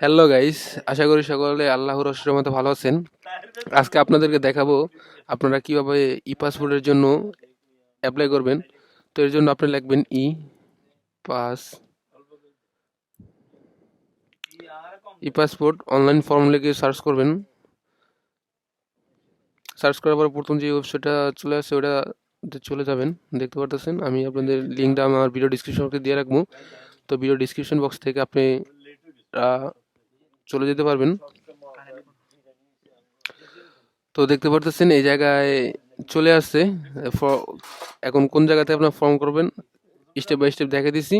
Hello guys আশা করি সকলে আল্লাহর মতো ভালো আছেন। আজকে আপনাদেরকে দেখাবো আপনারা কীভাবে ই পাসপোর্টের জন্য অ্যাপ্লাই করবেন। তো এর জন্য আপনি লিখবেন e pass e passport online form লিখে সার্চ করবেন। সার্চ করার পর প্রথম যে ওয়েবসাইটটা চলে আসছে ওটা চলে যাবেন। দেখতে পারতেছেন? আমি আপনাদের লিঙ্কটা আমার ভিডিও ডিসক্রিপশন বক্সে দিয়ে রাখব। তো ভিডিও ডিসক্রিপশন বক্স থেকে আপনি চলে যেতে পারবেন। তো দেখতে পারতেছেন এই জায়গায় চলে আসছে। এখন কোন জায়গাতে আপনার ফর্ম করবেন স্টেপ বাই স্টেপ দেখে দিছি,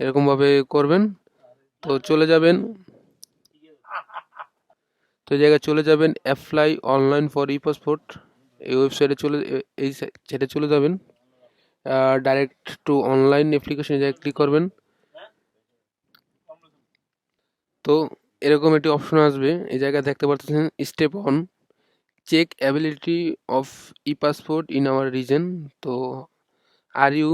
এরকমভাবে করবেন। তো চলে যাবেন। তো এই জায়গায় চলে যাবেন apply online for e passport এই ওয়েবসাইটে চলে, এই সেটে চলে যাবেন। ডাইরেক্ট টু অনলাইন অ্যাপ্লিকেশন জায়গায় ক্লিক করবেন। তো এরকম একটি অপশন আসবে। এই জায়গায় দেখতে পাচ্ছেন step on check ability of e passport in our region তো are you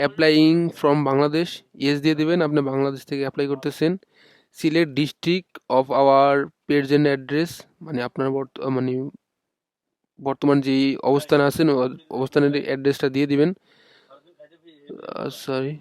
applying from Bangladesh yes দিয়ে দেবেন, আপনি বাংলাদেশ থেকে অ্যাপ্লাই করতেছেন। Select district of our present address মানে আপনার বর্ত মানে বর্তমান যে অবস্থান আছেন অবস্থানের অ্যাড্রেসটা দিয়ে দিবেন। সরি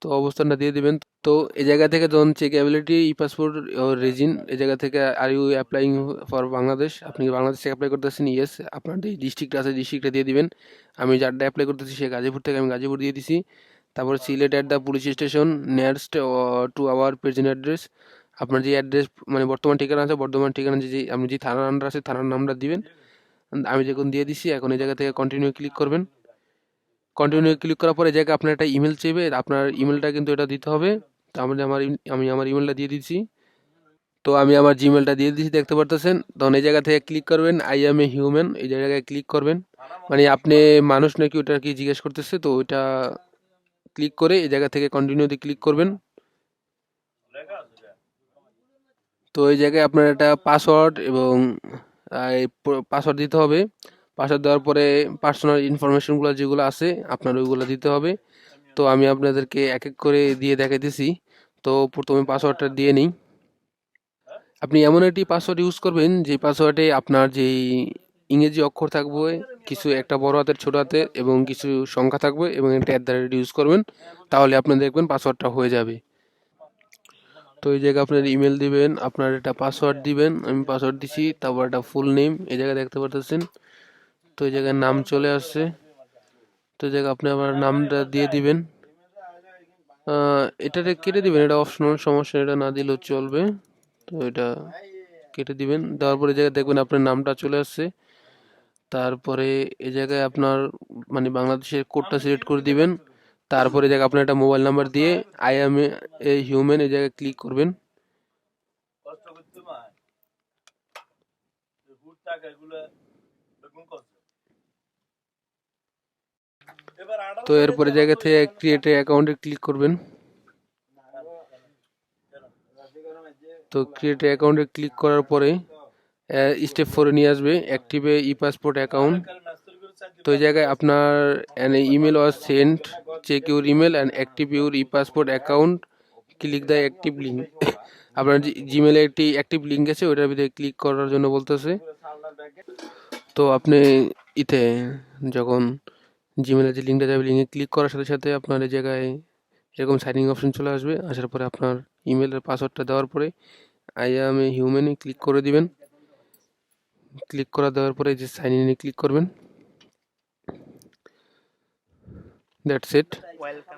তো অবস্থানটা দিয়ে দিবেন। তো এই জায়গা থেকে যখন check ability e passport region এই জায়গা থেকে are you applying for Bangladesh আপনি কি বাংলাদেশ থেকে অ্যাপ্লাই করতেছেন? ইয়েস আপনার যে ডিস্ট্রিক্ট আছে ডিস্ট্রিক্টটা দিয়ে দিবেন। আমি যারটা অ্যাপ্লাই করতেছি, সে গাজীপুর থেকে আমি গাজীপুর দিয়ে দিছি। তারপর select at the police station nearest to our present address আপনার যে অ্যাড্রেস মানে বর্তমান ঠিকানা আছে, বর্তমান ঠিকানা যে, যে- আপনি যে থানার নাম্বার আছে, থানার নামটা দিবেন। আমি যখন দিয়ে দিছি, এখন এই জায়গা থেকে কন্টিনিউ ক্লিক করবেন। কন্টিনিউ ক্লিক করার পরে জায়গায় আপনার একটা ইমেল চাইবে, আপনার ইমেলটা কিন্তু এটা দিতে হবে। তো আমি আমার ইম- আমি আমার ইমেলটা দিয়ে দিচ্ছি। তো আমি আমার জিমেলটা দিয়ে দিচ্ছি, দেখতে পারতেছেন? তখন এই জায়গা থেকে ক্লিক করবেন আই এম এ হিউম্যান এই জায়গায় ক্লিক করবেন। মানে আপনি মানুষ নাকি ওটা কি জিজ্ঞেস করতেছে? তো ওইটা ক্লিক করে এই জায়গা থেকে কন্টিনিউতে ক্লিক করবেন। তো এই জায়গায় আপনার একটা পাসওয়ার্ড এবং পাসওয়ার্ড দিতে হবে। পাসওয়ার্ড দেওয়ার পরে পার্সোনাল ইনফরমেশনগুলো যেগুলো আছে, আপনার ওইগুলো দিতে হবে। তো আমি আপনাদেরকে এক এক করে দিয়ে দেখাইতেছি। তো প্রথমে পাসওয়ার্ডটা দিয়ে নিই। আপনি এমন একটি পাসওয়ার্ড ইউজ করবেন, যে পাসওয়ার্ডে আপনার যেই ইংরেজি অক্ষর থাকবে, কিছু একটা বড় হাতের, ছোট হাতের এবং কিছু সংখ্যা থাকবে এবং একটা অ্যাট দ্য রেট ইউজ করবেন, তাহলে আপনি দেখবেন পাসওয়ার্ডটা হয়ে যাবে। তো এই জায়গায় আপনার ইমেল দিবেন, আপনার একটা পাসওয়ার্ড দিবেন, আমি পাসওয়ার্ড দিছি, তারপর একটা ফুল নেম এই জায়গায় দেখতে পারতেছেন। তো এই জায়গায় নাম চলে আসছে। তো এই জায়গায় আপনি আমার নামটা দিয়ে দিবেন। এটাতে কেটে দিবেন, এটা অপশনাল সমস্যা এটা না দিলেও চলবে। তো এটা কেটে দিবেন। দেওয়ার পরে জায়গায় দেখবেন আপনার নামটা চলে আসছে। তারপরে এই জায়গায় আপনার মানে বাংলাদেশের কোডটা সিলেক্ট করে দিবেন। তারপরে জায়গায় আপনার একটা মোবাইল নাম্বার দিয়ে আই এম এ হিউম্যান এই জায়গায় ক্লিক করবেন। কষ্ট করতে পারে হুট টাকা এগুলো বেগুন কষ্ট এবার আড়া তো এরপরে জায়গা থেকে ক্রিয়েট অ্যাকাউন্টে ক্লিক করবেন। তো ক্রিয়েট অ্যাকাউন্টে ক্লিক করার পরে স্টেপ ফোরে নিয়ে আসবে অ্যাক্টিভে ই পাসপোর্ট অ্যাকাউন্ট তো এই জায়গায় আপনার email was sent check your email and active your e passport account click the active link আপনার জিমেলে একটি অ্যাক্টিভ লিঙ্ক আছে, ওইটার ভিতরে ক্লিক করার জন্য বলতেছে। তো আপনি ইতে যখন জিমেলের যে লিঙ্কটা যাবে লিঙ্কে ক্লিক করার সাথে সাথে আপনার এই জায়গায় এরকম সাইনিং অপশন চলে আসবে। আসার পরে আপনার ইমেলের পাসওয়ার্ডটা দেওয়ার পরে আই এম এ হিউম্যানে ক্লিক করে দিবেন। ক্লিক করা দেওয়ার পরে এই যে সাইন ইনে ক্লিক করবেন। দ্যাটস ইট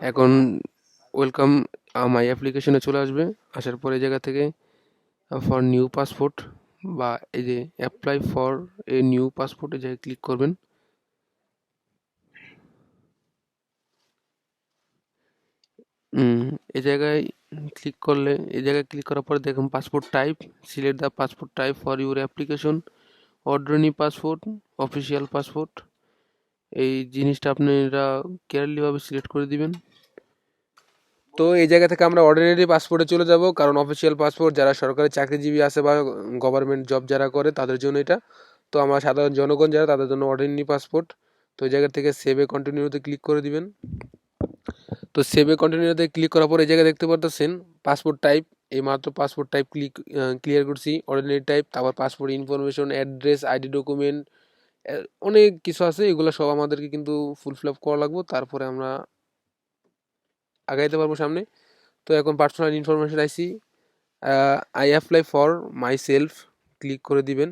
এখন ওয়েলকাম মাই অ্যাপ্লিকেশনে চলে আসবে। আসার পরে জায়গা থেকে ফর নিউ পাসপোর্ট বা এই যে apply for a new passport জায়গায় ক্লিক করবেন। উম, এই জায়গায় ক্লিক করলে এই জায়গায় ক্লিক করার পরে দেখুন passport type select the passport type for your application ordinary passport official passport এই জিনিসটা আপনারা কেয়ারলিভাবে সিলেক্ট করে দিবেন। তো এই জায়গা থেকে আমরা অর্ডিনারি পাসপোর্টে চলে যাব কারণ অফিসিয়াল পাসপোর্ট যারা সরকারি চাকরিজীবী আছে বা গভর্নমেন্ট জব যারা করে তাদের জন্য এটা। তো আমরা সাধারণ জনগণ যারা তাদের জন্য অর্ডিনারি পাসপোর্ট তো এই জায়গা থেকে সেভে কন্টিনিউতে ক্লিক করে দিবেন। তো সেভে কন্টিনিউতে ক্লিক করার পর এই জায়গায় দেখতে পারতেছেন পাসপোর্ট টাইপ এই মাত্র পাসপোর্ট টাইপ ক্লিক ক্লিয়ার করছি। অর্ডিনারি টাইপ তারপর passport information address ID document অনেক কিছু আছে, এগুলো সব আমাদেরকে কিন্তু ফুল ফিল আপ করা লাগবে। তারপরে আমরা আগাইতে পারব সামনে। তো এখন personal information IC I apply for myself click করে দিবেন।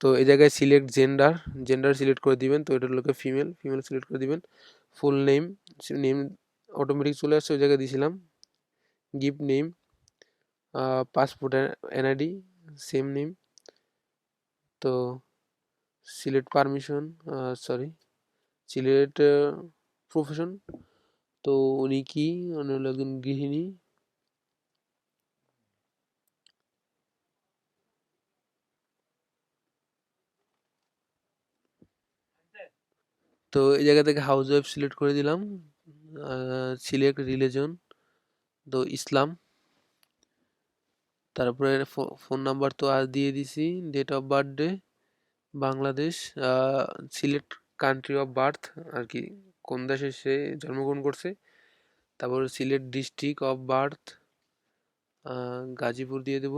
তো এই জায়গায় সিলেক্ট জেন্ডার জেন্ডার সিলেক্ট করে দিবেন। তো এটা লোকে ফিমেল ফিমেল সিলেক্ট করে দিবেন। ফুল নেম নেম অটোমেটিক চলে আসছে, ওই জায়গায় দিয়েছিলাম। Gift name passport NID same name তো select permission sorry select profession তো উনি কি? উনি হলো একজন গৃহিণী। তো এই জায়গা থেকে হাউস ওয়াইফ সিলেক্ট করে দিলাম। সিলেক্ট রিলিজন তো ইসলাম। তারপরে ফোন নাম্বার তো আজ দিয়ে দিছি date of birthday Bangladesh select country of birth আর কি, কোন দেশে সে জন্মগ্রহণ করছে। তারপর select district of birth Gazipur দিয়ে দেব।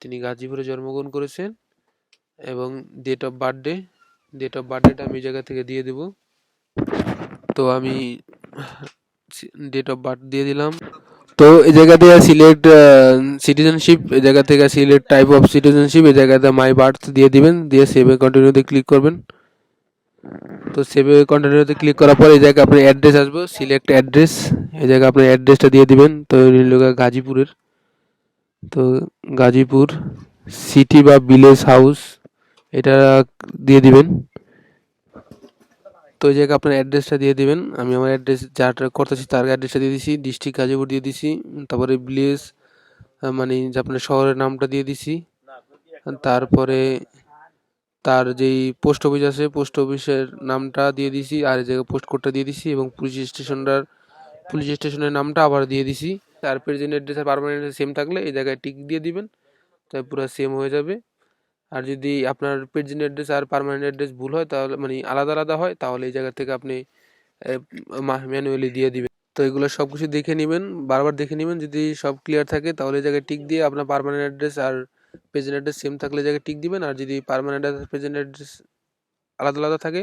তিনি গাজীপুরে জন্মগ্রহণ করেছেন এবং date of birthday date of বার্থডেটা আমি জায়গা থেকে দিয়ে দেব। তো আমি ডেট অফ বার্থ দিয়ে দিলাম। তো এই জায়গা থেকে সিলেক্ট সিটিজেনশিপ এই জায়গা থেকে সিলেক্ট টাইপ অফ সিটিজেনশিপ এই জায়গাতে মাই বার্থ দিয়ে দিবেন, দিয়ে সেভে কন্টিনিউতে ক্লিক করবেন। তো সেভে কন্টিনিউতে ক্লিক করার পর এই জায়গায় আপনার অ্যাড্রেস আসবে সিলেক্ট অ্যাড্রেস এই জায়গায় আপনার অ্যাড্রেসটা দিয়ে দিবেন। তো গাজীপুরের। তো গাজীপুর সিটি বা ভিলেজ হাউস এটা দিয়ে দিবেন। তো ওই জায়গায় আপনার অ্যাড্রেসটা দিয়ে দেবেন। আমি আমার অ্যাড্রেস যাটা করতেছি তার অ্যাড্রেসটা দিয়ে দিছি ডিস্ট্রিক্ট গাজীপুর দিয়ে দিছি, তারপরে ভিলেজ মানে যে আপনার শহরের নামটা দিয়ে দিছি। তারপরে তার যেই পোস্ট অফিস আছে পোস্ট অফিসের নামটা দিয়ে দিছি, আর এই জায়গায় পোস্ট কোডটা দিয়ে দিছি এবং পুলিশ স্টেশনটার পুলিশ স্টেশনের নামটা আবার দিয়ে দিছি। তার প্রেজেন্ট অ্যাড্রেস আর পারমানেন্ট সেম থাকলে এই জায়গায় টিক দিয়ে দিবেন, তাই পুরো সেম হয়ে যাবে। আর যদি আপনার প্রেজেন্ট অ্যাড্রেস আর পারমানেন্ট অ্যাড্রেস ভুল হয়, তাহলে মানে আলাদা আলাদা হয়, তাহলে এই জায়গা থেকে আপনি ম্যানুয়ালি দিয়ে দিবেন। তো এগুলো সব কিছু দেখে নেবেন, বারবার দেখে নেবেন, যদি সব ক্লিয়ার থাকে, তাহলে এই জায়গায় টিক দিয়ে আপনার পারমানেন্ট অ্যাড্রেস আর প্রেজেন্ট অ্যাড্রেস সেম থাকলে জায়গায় টিক দিবেন, আর যদি পারমানেন্ট অ্যাড্রেস প্রেজেন্ট অ্যাড্রেস আলাদা আলাদা থাকে,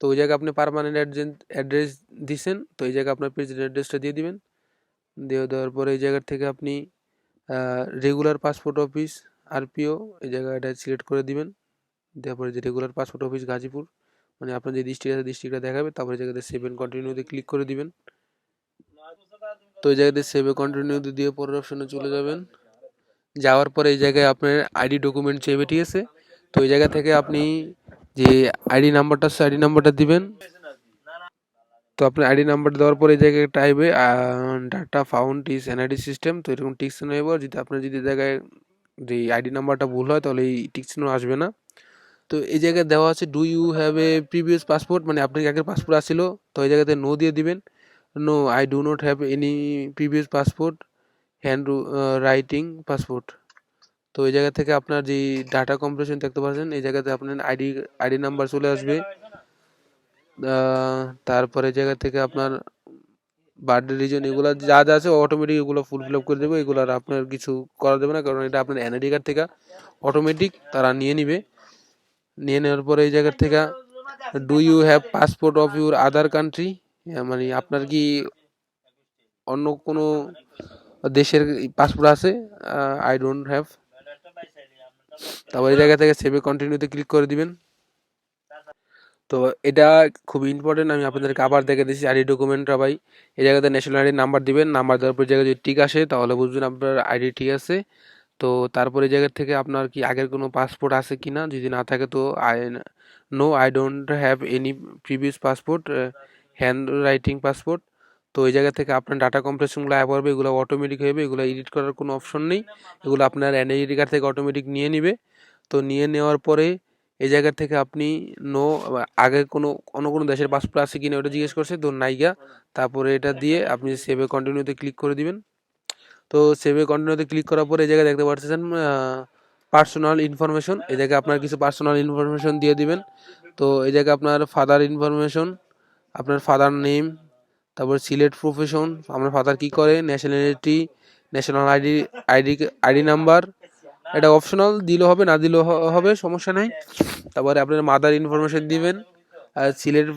তো ওই জায়গায় আপনি পারমানেন্ট অ্যাডজেন্ট অ্যাড্রেস দিছেন, তো এই জায়গায় আপনার প্রেজেন্ট অ্যাড্রেসটা দিয়ে দিবেন। দিয়ে দেওয়ার পরে এই জায়গার থেকে আপনি রেগুলার পাসপোর্ট অফিস আরপিও, এই জায়গাটা সিলেক্ট করে দিবেন। দেওয়ার পরে যে রেগুলার পাসপোর্ট অফিস গাজীপুর মানে আপনার যে ডিস্ট্রিক্ট আছে ডিস্ট্রিক্টটা দেখাবে, তারপরে জায়গাতে সেভ সেভেন কন্টিনিউতে ক্লিক করে দিবেন। তো এই জায়গাতে সেভে কন্টিনিউতে দিয়ে পরের অপশনে চলে যাবেন। যাওয়ার পরে এই জায়গায় আপনার আইডি ডকুমেন্ট ঠিক আছে, তো এই জায়গা থেকে আপনি যে আইডি নাম্বারটা আছে আইডি নাম্বারটা দিবেন। তো আপনার আইডি নাম্বার দেওয়ার পরে এই জায়গায় টাইপে data found is NID system তো এরকম টিক্স নেব যদি আপনার যদি জায়গায় যে আইডি নাম্বারটা ভুল হয়, তাহলে এই টিক্স আসবে না। তো এই জায়গায় দেওয়া আছে do you have a previous passport মানে আপনার আগের পাসপোর্ট আসছিল? তো এই জায়গাতে নো দিয়ে দিবেন। No I do not have any previous passport handwriting passport তো এই জায়গা থেকে আপনার যে ডাটা কম্প্রেশন দেখতে পাচ্ছেন, এই জায়গাতে আপনার আইডি আইডি নাম্বার চলে আসবে। তারপরে জায়গা থেকে আপনার বার্থডে রিজন এগুলো যা যা আছে অটোমেটিক এগুলো ফুল ফিল আপ করে দেবে, এগুলো আর আপনার কিছু করা দেবে না, কারণ এটা আপনার এনআইডি কার্ড থেকে অটোমেটিক তারা নিয়ে নিবে। নিয়ে নেওয়ার পরে এই জায়গার থেকে do you have passport of your other country মানে আপনার কি অন্য কোনো দেশের পাসপোর্ট আছে? আই ডোন্ট হ্যাভ তারপর এই জায়গা থেকে সেভে কন্টিনিউতে ক্লিক করে দিবেন। তো এটা খুব ইম্পর্টেন্ট আমি আপনাদেরকে আবার দেখে দিচ্ছি আইডি ডকুমেন্টটা ভাই। এই জায়গাতে ন্যাশনাল আইডি নাম্বার দিবেন নাম্বার দেওয়ার পর জায়গায় যদি ঠিক আসে, তাহলে বুঝবেন আপনার আইডি ঠিক আছে। তো তারপরে জায়গা থেকে আপনার কি আগের কোনো পাসপোর্ট আছে কি না যদি না থাকে তো I no I don't have any previous passport handwriting passport তো এই জায়গা থেকে আপনার ডাটা কম্প্রেশনগুলো অ্যাপ করবে এগুলো অটোমেটিক হবে এগুলো এডিট করার কোনো অপশন নেই। এগুলো আপনার এনআইডি কার্ড থেকে অটোমেটিক নিয়ে নিবে। তো নিয়ে নেওয়ার পরে এই জায়গা থেকে আপনি নো আগে কোনো, অন্য কোনো দেশের পাসপোর্ট আছে কিনা ওটা জিজ্ঞেস করছে, তো নাইগা তারপরে এটা দিয়ে আপনি সেভে কন্টিনিউতে ক্লিক করে দিবেন। তো সেভে কন্টিনিউতে ক্লিক করার পরে এই জায়গায় দেখতে পাচ্ছেন পার্সোনাল ইনফরমেশন এই জায়গায় আপনার কিছু পার্সোনাল ইনফরমেশন দিয়ে দিবেন। তো এই জায়গায় আপনার ফাদার ইনফরমেশন আপনার ফাদার নেম তারপর সিলেট প্রফেশন আপনার ফাদার কি করে nationality national ID ID ID number এটা অপশনাল দিলেও হবে, না দিলেও হবে, সমস্যা নাই। তারপরে আপনার মাদার ইনফরমেশন দিবেন select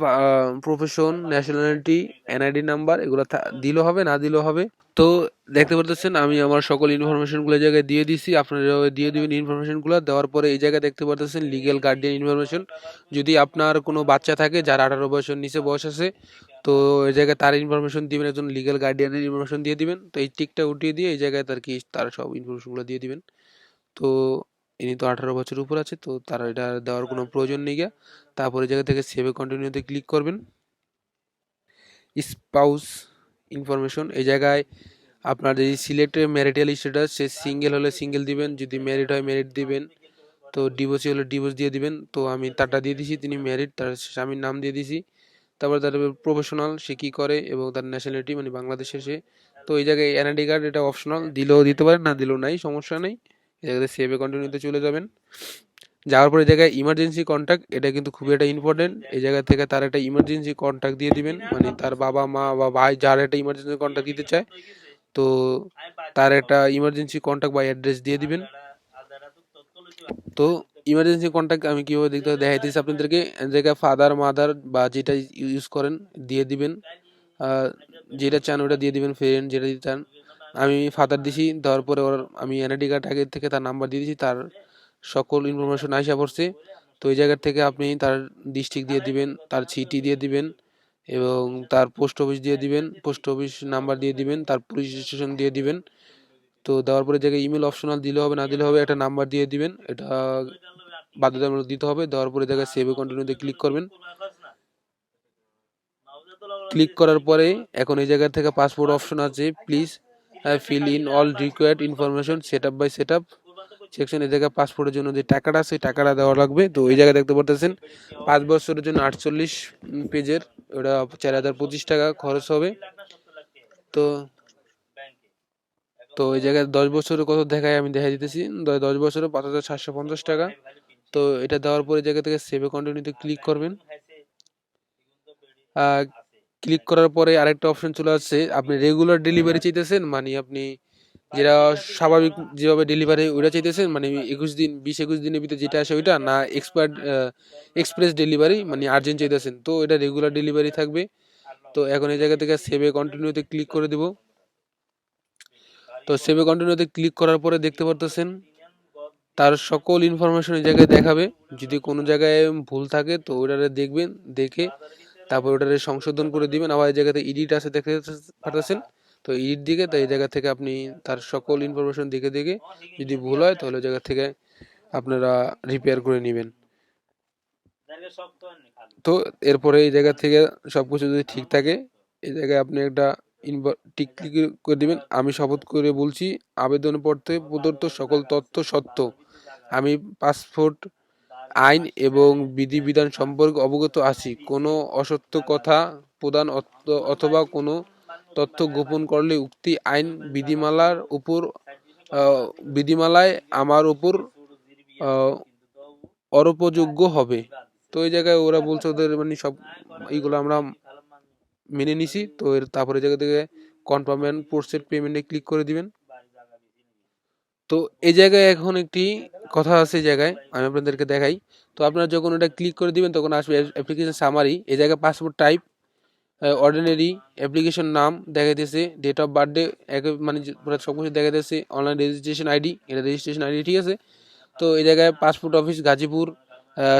profession nationality NID number এগুলো দিলেও হবে, না দিলেও হবে। তো দেখতে পারতেছেন, আমি আমার সকল ইনফরমেশনগুলো জায়গায় দিয়ে দিছি আপনারা দিয়ে দিবেন ইনফরমেশনগুলো দেওয়ার পরে এই জায়গায় দেখতে পারতেছেন লিগেল গার্ডিয়ান ইনফরমেশন যদি আপনার কোনো বাচ্চা থাকে, যার আঠারো বছর নিচে বয়স আছে, তো এই জায়গায় তার ইনফরমেশন দিবেন, একজন লিগেল গার্ডিয়ানের ইনফরমেশন দিয়ে দিবেন। তো এই টিকটা উঠিয়ে দিয়ে এই জায়গায় তার কি, তার সব ইনফরমেশনগুলো দিয়ে দিবেন। তো ইনি তো আঠারো বছর উপর আছে, তো তার এটা দেওয়ার কোনো প্রয়োজন নেই গিয়া। তারপরে জায়গা থেকে সেভে কন্টিনিউতে ক্লিক করবেন। স্পাউস ইনফরমেশন এই জায়গায় আপনার যদি সিলেক্টেড ম্যারিটাল স্ট্যাটাস সে সিঙ্গেল হলে সিঙ্গেল দিবেন, যদি ম্যারিড হয় ম্যারিড দিবেন। তো ডিভোর্সি হলে ডিভোর্স দিয়ে দিবেন। তো আমি তারটা দিয়ে দিছি, তিনি ম্যারিড তার স্বামীর নাম দিয়ে দিছি। তারপর তার প্রফেশনাল সে কী করে এবং তার ন্যাশনালিটি মানে বাংলাদেশে সে। তো এই জায়গায় এনআইডি কার্ড এটা অপশনাল দিলেও দিতে পারেন না দিলেও নাই, সমস্যা নেই। জায়গাতে সেভে কন্টিনিউতে চলে যাবেন। যাওয়ার পরে জায়গায় ইমার্জেন্সি কন্ট্যাক্ট এটা কিন্তু খুবই একটা ইম্পর্টেন্ট এই জায়গা থেকে তার একটা ইমার্জেন্সি কন্ট্যাক্ট দিয়ে দিবেন। মানে তার বাবা, মা বা ভাই যার একটা ইমার্জেন্সি কন্ট্যাক্ট দিতে চায়, তো তার একটা ইমার্জেন্সি কন্ট্যাক্ট বা অ্যাড্রেস দিয়ে দিবেন। তো ইমার্জেন্সি কন্ট্যাক্ট আমি কীভাবে দেখতে দেখাইতেছি আপনাদেরকে। জায়গায় ফাদার মাদার বা যেটা ইউজ করেন, দিয়ে দিবেন। যেটা চান ওটা দিয়ে দিবেন ফ্রেন্ড যেটা দিতে চান। আমি ফাদার দিছি, দেওয়ার পরে ওর আমি এনআইডি কার্ড আগে থেকে তার নাম্বার দিয়ে দিয়েছি তার সকল ইনফরমেশন আইসা পড়ছে। তো ওই জায়গার থেকে আপনি তার ডিস্ট্রিক্ট দিয়ে দিবেন, তার সিটি দিয়ে দিবেন এবং তার পোস্ট অফিস দিয়ে দিবেন পোস্ট অফিস নাম্বার দিয়ে দিবেন, তার পুলিশ স্টেশন দিয়ে দিবেন। তো দেওয়ার পরে জায়গায় ইমেল অপশনাল দিলে হবে, না দিলে হবে, একটা নাম্বার দিয়ে দিবেন, এটা বাধ্যতামূলক দিতে হবে। দেওয়ার পরে জায়গায় সেভে কন্টিনিউতে ক্লিক করবেন। ক্লিক করার পরে এখন এই জায়গা থেকে পাসপোর্ট অপশন আছে please fill in all required information set up by set up section এই জায়গায় পাসপোর্টের জন্য যে টাকাটা আছে টাকাটা দেওয়া লাগবে। তো এই জায়গায় দেখতে পারতেছেন, পাঁচ বছরের জন্য আটচল্লিশ পেজের, ওটা চার হাজার পঁচিশ টাকা খরচ হবে। তো তো এই জায়গায় দশ বছরের কত দেখায়, আমি দেখা দিতেছি। দশ বছরে পাঁচ হাজার সাতশো পঞ্চাশ টাকা। তো এটা দেওয়ার পরে জায়গা থেকে সেভে কন্টিনিউতে ক্লিক করবেন। ক্লিক করার পরে আরেকটা অপশন চলে আসছে। আপনি রেগুলার ডেলিভারি চাইতেছেন মানে আপনি যেটা স্বাভাবিক যেভাবে ডেলিভারি ওইটা চাইতেছেন মানে একুশ দিন বিশ একুশ দিনের ভিতরে যেটা আসে ওইটা না এক্সপায়ার এক্সপ্রেস ডেলিভারি মানে আর্জেন্ট চাইতেছেন। তো এটা রেগুলার ডেলিভারি থাকবে। তো এখন এই জায়গা থেকে সেভে কন্টিনিউতে ক্লিক করে দেব। তো সেভে কন্টিনিউতে ক্লিক করার পরে দেখতে পারতেছেন তার সকল ইনফরমেশন এই জায়গায় দেখাবে। যদি কোনো জায়গায় ভুল থাকে তো ওটারে দেখবেন দেখে তারপর ওটারে সংশোধন করে দিবেন। আবার এই জায়গাতে এডিট আছে দেখতে পারতেছেন? তো এডিট দিকে, তো এই জায়গা থেকে আপনি তার সকল ইনফরমেশন দেখে দেখে যদি ভুল হয়, তাহলে ওই জায়গা থেকে আপনারা রিপেয়ার করে নেবেন। তো এরপরে এই জায়গা থেকে সব কিছু যদি ঠিক থাকে, এই জায়গায় আপনি একটা টিক করে দিবেন। আমি শপথ করে বলছি, আবেদন পত্রে প্রদত্ত সকল তথ্য সত্য। আমি পাসপোর্ট আইন এবং বিধিবিধান সম্পর্কে অবগত আছি। কোনো অসত্য কথা প্রদান অথ- অথবা কোনো তথ্য গোপন করলে উক্তি আইন বিধিমালার উপর বিধিমালায় আমার উপর অরোপযোগ্য হবে। তো এই জায়গায় ওরা বলছে ওদের মানে সব এইগুলো আমরা মেনে নিছি। তো এর তারপরে জায়গা থেকে কনফার্ম অ্যান্ড পোস্টেড পেমেন্টে ক্লিক করে দিবেন। তো এই জায়গায় এখন একটি কথা আছে এই জায়গায়, আমি আপনাদেরকে দেখাই। তো আপনারা যখন ওটা ক্লিক করে দিবেন, তখন আসবে অ্যাপ্লিকেশন সামারি এই জায়গায় পাসপোর্ট টাইপ অর্ডিনারি অ্যাপ্লিকেশন নাম দেখাইতেছে ডেট অফ বার্থডে এক মানে সব কিছু দেখাইতেছে অনলাইন রেজিস্ট্রেশন আইডি এটা রেজিস্ট্রেশন আইডি ঠিক আছে। তো এই জায়গায় পাসপোর্ট অফিস গাজীপুর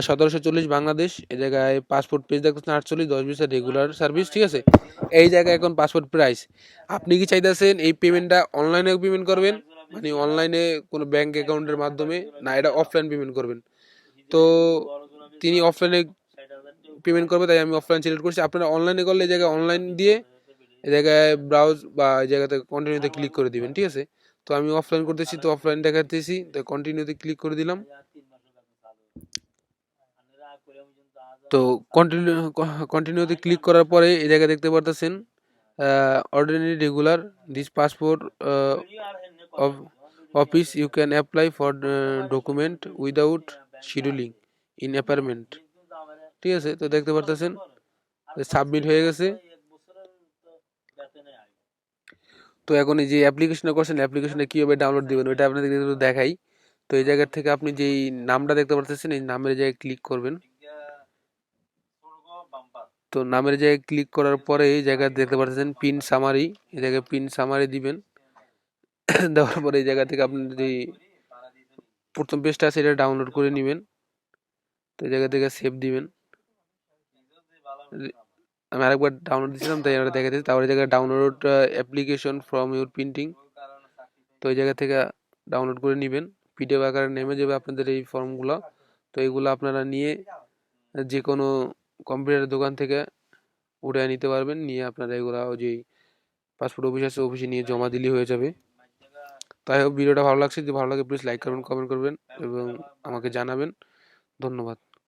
সতেরোশো চল্লিশ বাংলাদেশ। এই জায়গায় পাসপোর্ট পেজ দেখতেছেন, আটচল্লিশ, দশ বিশের রেগুলার সার্ভিস ঠিক আছে? এই জায়গায় এখন পাসপোর্ট প্রাইস আপনি কি চাইতেছেন এই পেমেন্টটা অনলাইনে পেমেন্ট করবেন? মানে অনলাইনে কোনো ব্যাংক অ্যাকাউন্টের মাধ্যমে না এটা অফলাইন পেমেন্ট করবেন। তো তিনি অফলাইনে পেমেন্ট করবে তাই আমি অফলাইন সিলেক্ট করছি। আপনারা অনলাইনে করলে এই জায়গায় অনলাইন দিয়ে এই জায়গায় ব্রাউজ বা এই জায়গাতে কন্টিনিউতে ক্লিক করে দিবেন ঠিক আছে? তো আমি অফলাইন করতেছি তো অফলাইন দেখাতেছি তো কন্টিনিউতে ক্লিক করে দিলাম। তো কন্টিনিউ কন্টিনিউতে ক্লিক করার পরে এই জায়গায় দেখতে পারতেছেন ordinary regular this passport office you can apply for uh, document without scheduling in apartment. ঠিক আছে? তো দেখতে পারতেছেন? সাবমিট হয়ে গেছে। তো এখন এই যে অ্যাপ্লিকেশনটা করছেন অ্যাপ্লিকেশনে কীভাবে ডাউনলোড দিবেন ওইটা আপনাদের একটু দেখাই। তো এই জায়গার থেকে আপনি যেই নামটা দেখতে পারতেছেন এই নামের জায়গায় ক্লিক করবেন। তো নামের জায়গায় ক্লিক করার পরে এই জায়গায় দেখতে পারতেছেন পিন সামারি এই জায়গায় পিন সামারি দিবেন। দেওয়ার পরে এই জায়গা থেকে আপনি যদি প্রথম পেজটা আছে, এটা ডাউনলোড করে নেবেন। তো এই জায়গা থেকে সেভ দিবেন। আমি আরেকবার ডাউনলোড দিয়েছিলাম, তাই এটা দেখা দিচ্ছি তারপরে জায়গায় download application from your printing তো এই জায়গা থেকে ডাউনলোড করে নেবেন। পিডিএফ আকারে নেমে যাবে আপনাদের এই ফর্মগুলো তো এইগুলো আপনারা নিয়ে যে কোনো কম্পিউটার দোকান থেকে উঠে নিতে পারবেন। নিয়ে আপনারা এগুলো যেই পাসপোর্ট অফিস আছে অফিসে নিয়ে জমা দিলেই হয়ে যাবে। তাই হোক, ভিডিওটা ভালো লাগছে, যদি ভালো লাগে প্লিজ লাইক করবেন কমেন্ট করবেন এবং আমাকে জানাবেন। ধন্যবাদ।